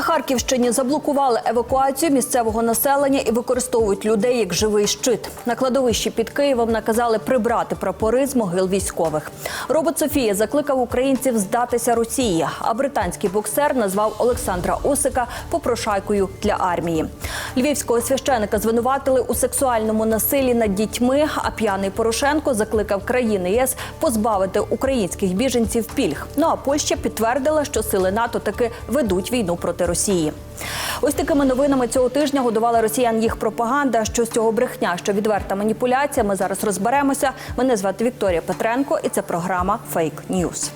На Харківщині заблокували евакуацію місцевого населення і використовують людей як живий щит. На кладовищі під Києвом наказали прибрати прапори з могил військових. Робот Софія закликав українців здатися Росії. А британський боксер назвав Олександра Усика попрошайкою для армії. Львівського священика звинуватили у сексуальному насиллі над дітьми. А п'яний Порошенко закликав країни ЄС позбавити українських біженців пільг. Ну а Польща підтвердила, що сили НАТО таки ведуть війну проти Росії. Ось такими новинами цього тижня годувала росіян їх пропаганда. Що з цього брехня, що відверта маніпуляція. Ми зараз розберемося. Мене звати Вікторія Петренко, і це програма Фейк Ньюз.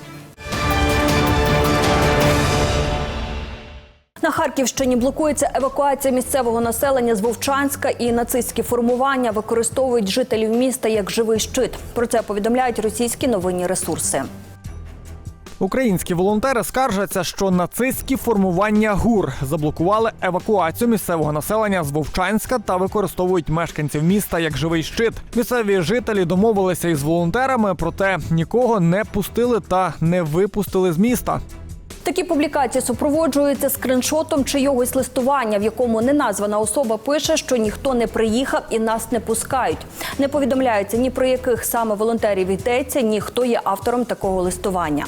На Харківщині блокується евакуація місцевого населення з Вовчанська і нацистські формування використовують жителів міста як живий щит. Про це повідомляють російські новинні ресурси. Українські волонтери скаржаться, що нацистські формування ГУР заблокували евакуацію місцевого населення з Вовчанська та використовують мешканців міста як живий щит. Місцеві жителі домовилися із волонтерами, проте нікого не пустили та не випустили з міста. Такі публікації супроводжуються скриншотом чийогось листування, в якому неназвана особа пише, що ніхто не приїхав і нас не пускають. Не повідомляється ні про яких саме волонтерів йдеться, ні хто є автором такого листування.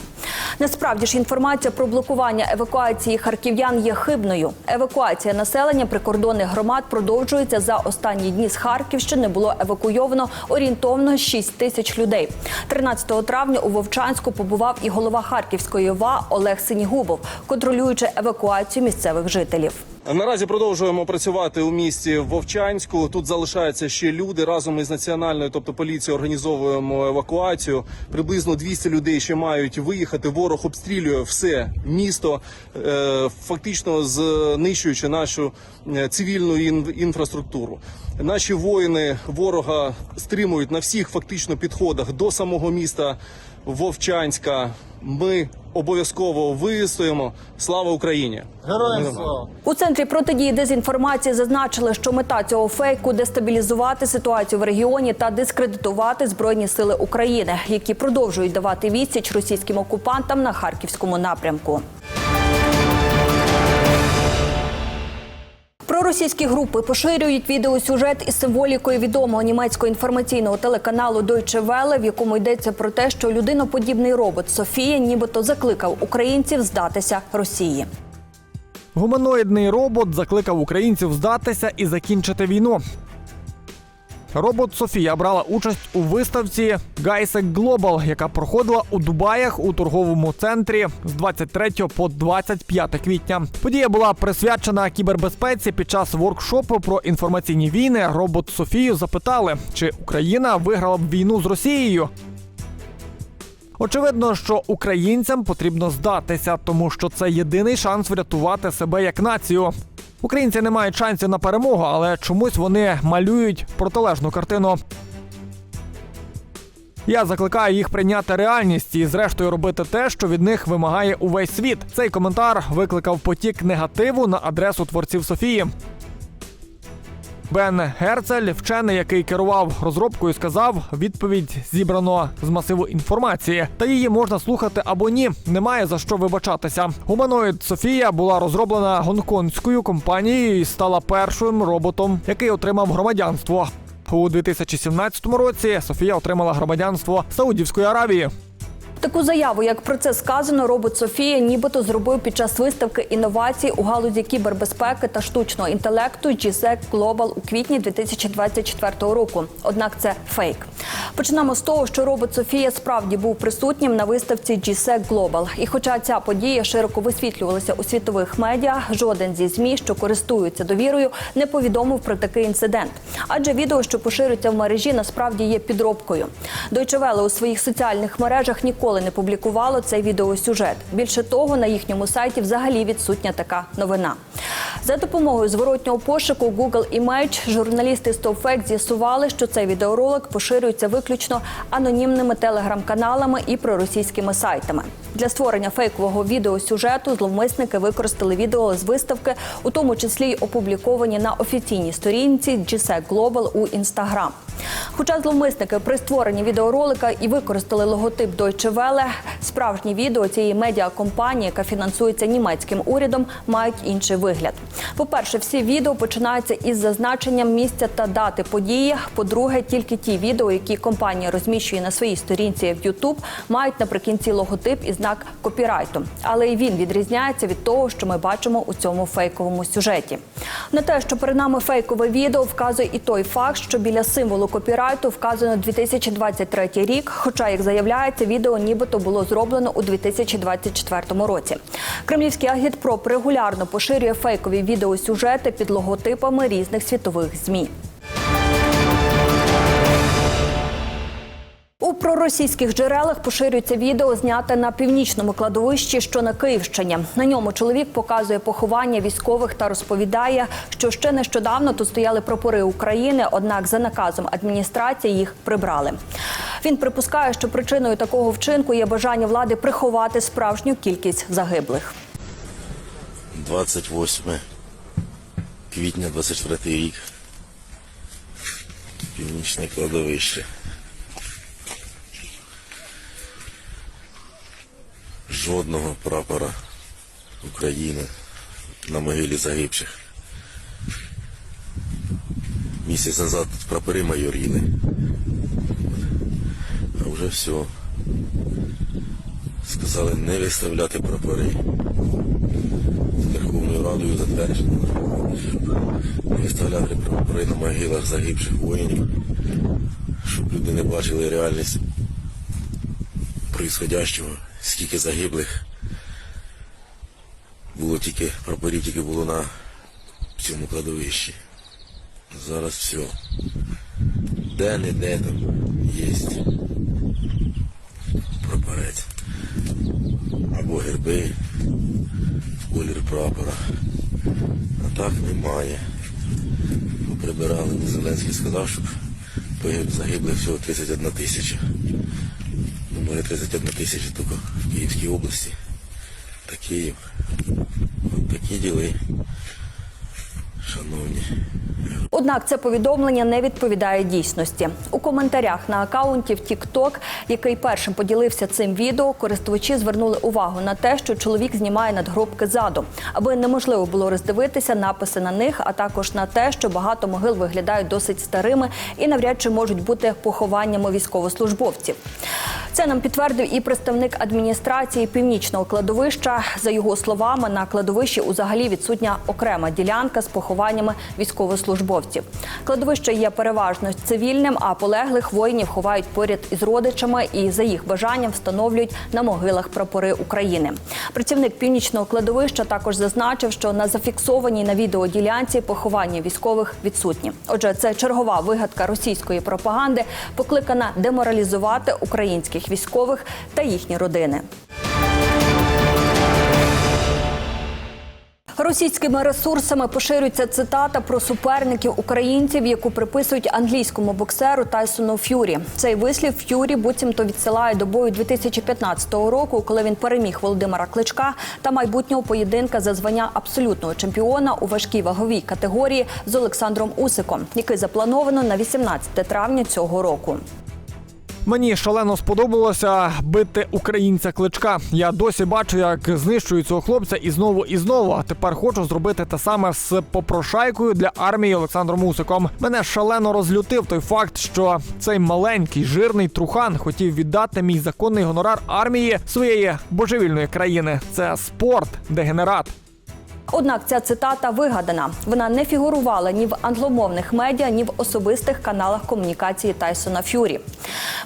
Насправді ж інформація про блокування евакуації харків'ян є хибною. Евакуація населення прикордонних громад продовжується за останні дні з Харківщини. Було евакуйовано орієнтовно 6 тисяч людей. 13 травня у Вовчанську побував і голова Харківської ОВА Олег Синігубов, контролюючи евакуацію місцевих жителів. Наразі продовжуємо працювати у місті Вовчанську. Тут залишаються ще люди. Разом із національною, тобто поліцією, організовуємо евакуацію. Приблизно 200 людей ще мають виїхати. Ворог обстрілює все місто, е, фактично знищуючи нашу е, цивільну інфраструктуру. Наші воїни ворога стримують на всіх фактично підходах до самого міста Вовчанська. Ми обов'язково вистоїмо. Слава Україні! Героям слава! У центрі протидії дезінформації зазначили, що мета цього фейку дестабілізувати ситуацію в регіоні та дискредитувати збройні сили України, які продовжують давати відсіч російським окупантам на харківському напрямку. Проросійські групи поширюють відеосюжет із символікою відомого німецького інформаційного телеканалу Deutsche Welle, в якому йдеться про те, що людиноподібний робот Софія нібито закликав українців здатися Росії. Гуманоїдний робот закликав українців здатися і закінчити війну. Робот Софія брала участь у виставці Гайсек Глобал, яка проходила у Дубаях у торговому центрі з 23 по 25 квітня. Подія була присвячена кібербезпеці. Під час воркшопу про інформаційні війни робот Софію запитали, чи Україна виграла б війну з Росією. Очевидно, що українцям потрібно здатися, тому що це єдиний шанс врятувати себе як націю. Українці не мають шансів на перемогу, але чомусь вони малюють протилежну картину. Я закликаю їх прийняти реальність і, зрештою, робити те, що від них вимагає увесь світ. Цей коментар викликав потік негативу на адресу творців Софії. Бен Герцель, вчений, який керував розробкою, сказав: відповідь зібрано з масиву інформації, та її можна слухати або ні. Немає за що вибачатися. Гуманоїд Софія була розроблена гонконгською компанією і стала першим роботом, який отримав громадянство. У 2017 році Софія отримала громадянство Саудівської Аравії. Таку заяву, як про це сказано, робот Софія нібито зробив під час виставки інновацій у галузі кібербезпеки та штучного інтелекту GSEC Global у квітні 2024 року. Однак це фейк. Почнемо з того, що робот Софія справді був присутнім на виставці GSEC Global. І хоча ця подія широко висвітлювалася у світових медіа, жоден зі змі, що користуються довірою, не повідомив про такий інцидент. Адже відео, що поширюється в мережі, насправді є підробкою. Deutsche у своїх соціальних мережах ніколи не публікувало цей відеосюжет. Більше того, на їхньому сайті взагалі відсутня така новина. За допомогою зворотнього пошуку Google Image журналісти StopFact з'ясували, що цей відеоролик поширюється виключно анонімними телеграм-каналами і проросійськими сайтами. Для створення фейкового відеосюжету зловмисники використали відео з виставки, у тому числі й опубліковані на офіційній сторінці GSEC Global у Instagram. Хоча зловмисники при створенні відеоролика і використали логотип Deutsche Welle, справжні відео цієї медіакомпанії, яка фінансується німецьким урядом, мають інший вигляд. По-перше, всі відео починаються із зазначенням місця та дати події. По-друге, тільки ті відео, які компанія розміщує на своїй сторінці в YouTube, мають наприкінці логотип і знак копірайту. Але і він відрізняється від того, що ми бачимо у цьому фейковому сюжеті. На те, що перед нами фейкове відео, вказує і той факт, що біля символу копірайту вказано 2023 рік. Хоча, як заявляється, відео нібито було зроблено у 2024 році. Кремлівський агітпроп регулярно поширює фейкові відеосюжети під логотипами різних світових змі. У проросійських джерелах поширюється відео, зняте на північному кладовищі, що на Київщині. На ньому чоловік показує поховання військових та розповідає, що ще нещодавно тут стояли прапори України, однак за наказом адміністрації їх прибрали. Він припускає, що причиною такого вчинку є бажання влади приховати справжню кількість загиблих. 28 квітня 24 рік. Північне кладовище. Жодного прапора України на могилі загибших. Місяць назад прапори майоріли. А вже все. Сказали не виставляти прапори. Верховною Радою затверджено, не виставляти прапори на могилах загибших воїнів, щоб люди не бачили реальність происходящого, скільки загиблих. Було тільки, прапорів тільки було на цьому кладовищі. Зараз все. Де не де там є прапорець. Або герби, колір прапора. А так немає. Прибирали, Зеленський сказав, що загиблих всього 31 тисяча. Ну, може 31 тисяча тільки Київській області та Київ. Такі діли, шановні. Однак це повідомлення не відповідає дійсності. У коментарях на акаунті в TikTok, який першим поділився цим відео, користувачі звернули увагу на те, що чоловік знімає надгробки ззаду, аби неможливо було роздивитися написи на них, а також на те, що багато могил виглядають досить старими і навряд чи можуть бути похованнями військовослужбовців. Це нам підтвердив і представник адміністрації північного кладовища. За його словами, на кладовищі узагалі відсутня окрема ділянка з похованнями військовослужбовців. Кладовище є переважно цивільним, а полеглих воїнів ховають поряд із родичами і за їх бажанням встановлюють на могилах прапори України. Працівник північного кладовища також зазначив, що на зафіксованій на відео ділянці поховання військових відсутні. Отже, це чергова вигадка російської пропаганди, покликана деморалізувати українських військових та їхні родини. Російськими ресурсами поширюється цитата про суперників українців, яку приписують англійському боксеру Тайсону Ф'юрі. Цей вислів Ф'юрі буцімто відсилає до бою 2015 року, коли він переміг Володимира Кличка та майбутнього поєдинка за звання абсолютного чемпіона у важкій ваговій категорії з Олександром Усиком, який заплановано на 18 травня цього року. Мені шалено сподобалося бити українця кличка. Я досі бачу, як знищують цього хлопця і знову і знову. А тепер хочу зробити те саме з попрошайкою для армії Олександром Усиком. Мене шалено розлютив той факт, що цей маленький жирний трухан хотів віддати мій законний гонорар армії своєї божевільної країни. Це спорт, дегенерат. Однак ця цитата вигадана. Вона не фігурувала ні в англомовних медіа, ні в особистих каналах комунікації Тайсона Ф'юрі.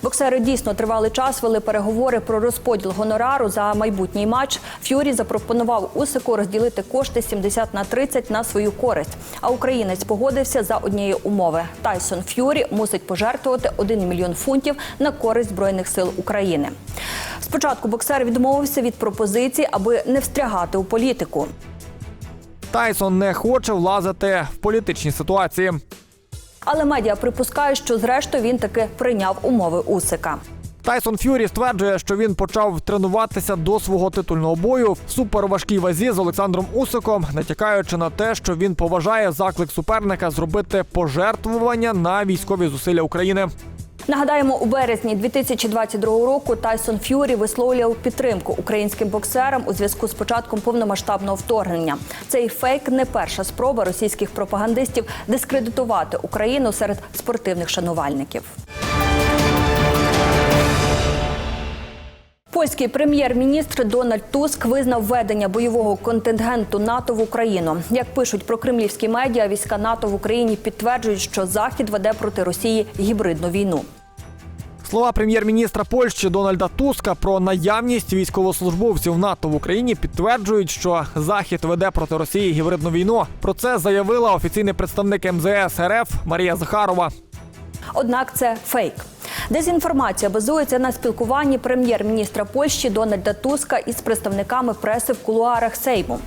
Боксери дійсно тривалий час вели переговори про розподіл гонорару за майбутній матч. Ф'юрі запропонував Усику розділити кошти 70 на 30 на свою користь. А українець погодився за однієї умови. Тайсон Ф'юрі мусить пожертвувати 1 мільйон фунтів на користь збройних сил України. Спочатку боксер відмовився від пропозиції, аби не встрягати у політику. Тайсон не хоче влазити в політичні ситуації. Але медіа припускають, що зрештою він таки прийняв умови Усика. Тайсон Ф'юрі стверджує, що він почав тренуватися до свого титульного бою в суперважкій вазі з Олександром Усиком, натякаючи на те, що він поважає заклик суперника зробити пожертвування на військові зусилля України. Нагадаємо, у березні 2022 року Тайсон Ф'юрі висловлював підтримку українським боксерам у зв'язку з початком повномасштабного вторгнення. Цей фейк не перша спроба російських пропагандистів дискредитувати Україну серед спортивних шанувальників. Польський прем'єр-міністр Дональд Туск визнав введення бойового контингенту НАТО в Україну. Як пишуть про кремлівські медіа, війська НАТО в Україні підтверджують, що Захід веде проти Росії гібридну війну. Слова прем'єр-міністра Польщі Дональда Туска про наявність військовослужбовців НАТО в Україні підтверджують, що Захід веде проти Росії гібридну війну. Про це заявила офіційний представник МЗС РФ Марія Захарова. Однак це фейк. Дезінформація базується на спілкуванні прем'єр-міністра Польщі Дональда Туска із представниками преси в кулуарах Сейму.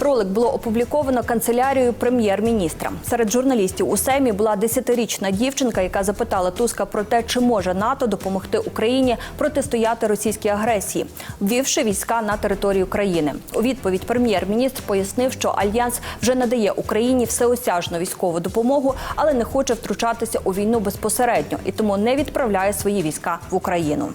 Ролик було опубліковано канцелярією прем'єр-міністра. Серед журналістів у Сеймі була 10-річна дівчинка, яка запитала Туска про те, чи може НАТО допомогти Україні протистояти російській агресії, ввівши війська на територію країни. У відповідь прем'єр-міністр пояснив, що альянс вже надає Україні всеосяжну військову допомогу, але не хоче втручатися у війну безпосередньо і тому не відправляє свої війська в Україну.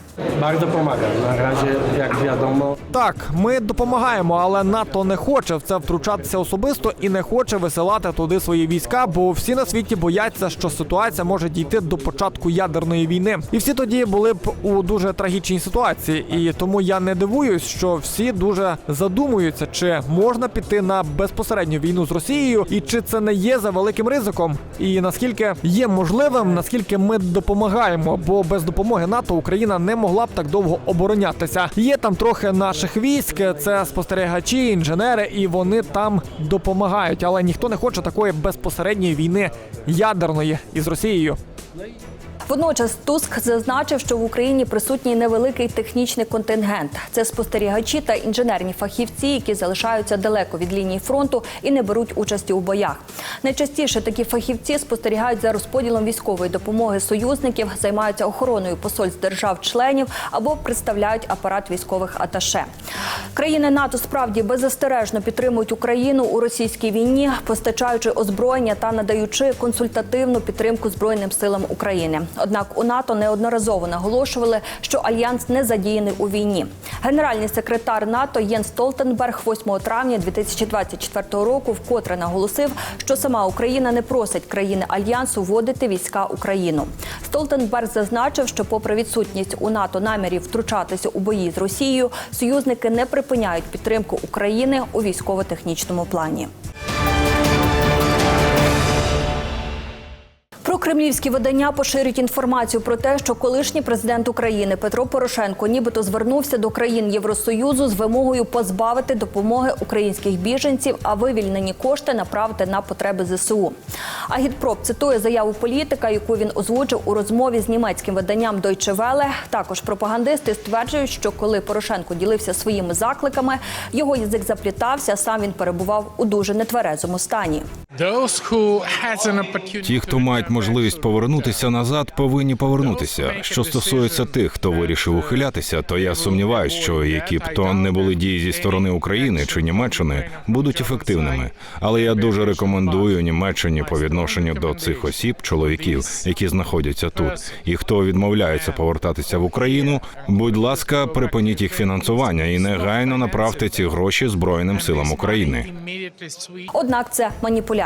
Pomaga. Na razie, jak wiadomo, Так, ми допомагаємо, але НАТО не хоче в це втручатися особисто і не хоче висилати туди свої війська, бо всі на світі бояться, що ситуація може дійти до початку ядерної війни. І всі тоді були б у дуже трагічній ситуації. І тому я не дивуюсь, що всі дуже задумуються, чи можна піти на безпосередню війну з Росією, і чи це не є за великим ризиком, і наскільки є можливим, наскільки ми допомагаємо, бо без допомоги НАТО Україна не могла б так довго оборонятися. Є там трохи наших військ, це спостерігачі, інженери, і вони там допомагають. Але ніхто не хоче такої безпосередньої війни ядерної із Росією. Водночас Туск зазначив, що в Україні присутній невеликий технічний контингент. Це спостерігачі та інженерні фахівці, які залишаються далеко від лінії фронту і не беруть участі у боях. Найчастіше такі фахівці спостерігають за розподілом військової допомоги союзників, займаються охороною посольств держав-членів або представляють апарат військових аташе. Країни НАТО справді беззастережно підтримують Україну у російській війні, постачаючи озброєння та надаючи консультативну підтримку збройним силам України. Однак у НАТО неодноразово наголошували, що альянс не задіяний у війні. Генеральний секретар НАТО Єн Столтенберг 8 травня 2024 року вкотре наголосив, що сама Україна не просить країни альянсу вводити війська Україну. Столтенберг зазначив, що, попри відсутність у НАТО намірів втручатися у бої з Росією, союзники не припиняють підтримку України у військово-технічному плані. Кремлівські видання поширюють інформацію про те, що колишній президент України Петро Порошенко нібито звернувся до країн Євросоюзу з вимогою позбавити допомоги українських біженців, а вивільнені кошти направити на потреби ЗСУ. Агітпроп цитує заяву політика, яку він озвучив у розмові з німецьким виданням Deutsche Welle. Також пропагандисти стверджують, що коли Порошенко ділився своїми закликами, його язик заплітався, сам він перебував у дуже нетверезому стані. Ті, хто мають можливість повернутися назад, повинні повернутися. Що стосується тих, хто вирішив ухилятися, то я сумніваюся, що які б то не були дії зі сторони України чи Німеччини, будуть ефективними. Але я дуже рекомендую Німеччині по відношенню до цих осіб, чоловіків, які знаходяться тут, і хто відмовляється повертатися в Україну. Будь ласка, припиніть їх фінансування і негайно направте ці гроші Збройним силам України. Однак це маніпуляція.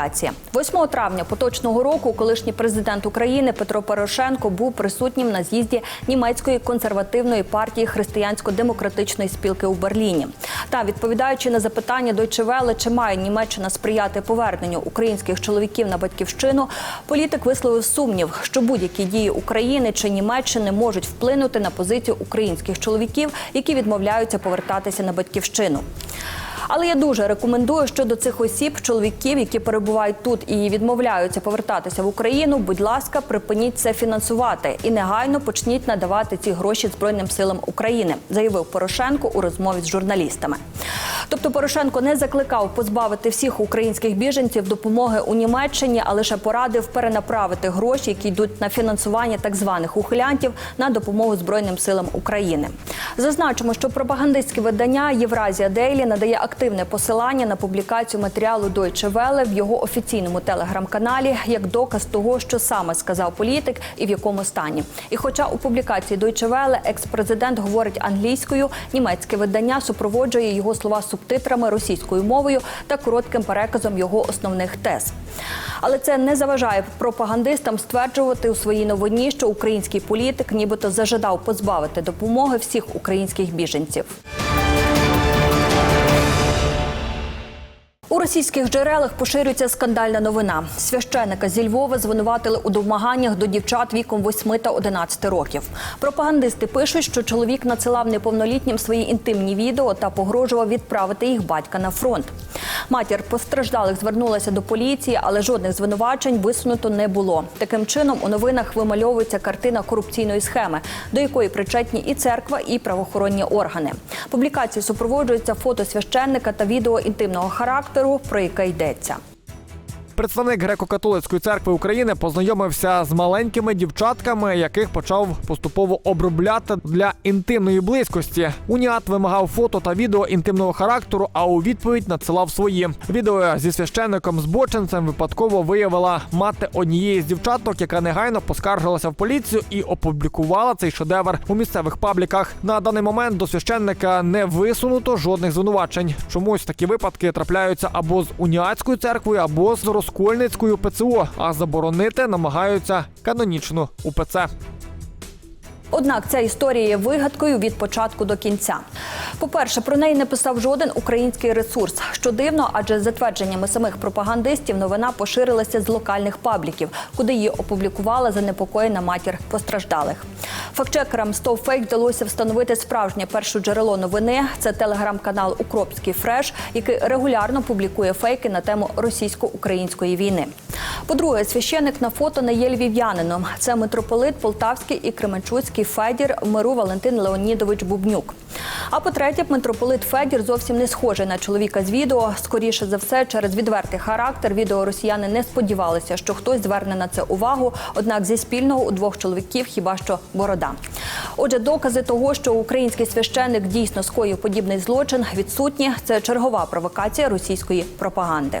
8 травня поточного року колишній президент України Петро Порошенко був присутнім на з'їзді німецької консервативної партії християнсько-демократичної спілки у Берліні. Та відповідаючи на запитання Deutsche Welle, чи має Німеччина сприяти поверненню українських чоловіків на батьківщину, політик висловив сумнів, що будь-які дії України чи Німеччини можуть вплинути на позицію українських чоловіків, які відмовляються повертатися на батьківщину. Але я дуже рекомендую щодо цих осіб, чоловіків, які перебувають тут і відмовляються повертатися в Україну. Будь ласка, припиніть це фінансувати і негайно почніть надавати ці гроші Збройним силам України, заявив Порошенко у розмові з журналістами. Тобто Порошенко не закликав позбавити всіх українських біженців допомоги у Німеччині, а лише порадив перенаправити гроші, які йдуть на фінансування так званих ухилянтів, на допомогу Збройним силам України. Зазначимо, що пропагандистське видання Євразія Дейлі надає активне посилання на публікацію матеріалу Deutsche Welle в його офіційному телеграм-каналі як доказ того, що саме сказав політик і в якому стані. І хоча у публікації Deutsche Welle екс-президент говорить англійською, німецьке видання супроводжує його слова субтитрами російською мовою та коротким переказом його основних тез. Але це не заважає пропагандистам стверджувати у своїй новині, що український політик нібито зажадав позбавити допомоги всіх українських біженців. У російських джерелах поширюється скандальна новина. Священника зі Львова звинуватили у домаганнях до дівчат віком 8 та 11 років. Пропагандисти пишуть, що чоловік надсилав неповнолітнім свої інтимні відео та погрожував відправити їх батька на фронт. Матір постраждалих звернулася до поліції, але жодних звинувачень висунуто не було. Таким чином у новинах вимальовується картина корупційної схеми, до якої причетні і церква, і правоохоронні органи. Публікації супроводжуються фото священника та відео інтимного характеру, про яке йдеться. Представник греко-католицької церкви України познайомився з маленькими дівчатками, яких почав поступово обробляти для інтимної близькості. Уніат вимагав фото та відео інтимного характеру, а у відповідь надсилав свої. Відео зі священником збочинцем випадково виявила мати однієї з дівчаток, яка негайно поскаржилася в поліцію і опублікувала цей шедевр у місцевих пабліках. На даний момент до священника не висунуто жодних звинувачень. Чомусь такі випадки трапляються або з уніатською церквою, або з розкольницькою ПЦО, а заборонити намагаються канонічну УПЦ. Однак ця історія є вигадкою від початку до кінця. По-перше, про неї не писав жоден український ресурс, що дивно, адже за твердженнями самих пропагандистів новина поширилася з локальних пабліків, куди її опублікувала занепокоєна матір постраждалих. Фактчекерам StopFake вдалося встановити справжнє перше джерело новини. Це телеграм-канал Укропський Фреш, який регулярно публікує фейки на тему російсько-української війни. По-друге, священник на фото не є львів'янином. Це митрополит Полтавський і Кременчуцький Федір Миру Валентин Леонідович Бубнюк. А по-третє, митрополит Федір зовсім не схожий на чоловіка з відео. Скоріше за все, через відвертий характер відео росіяни не сподівалися, що хтось зверне на це увагу. Однак зі спільного у двох чоловіків хіба що борода. Отже, докази того, що український священник дійсно скоїв подібний злочин, відсутні. Це чергова провокація російської пропаганди.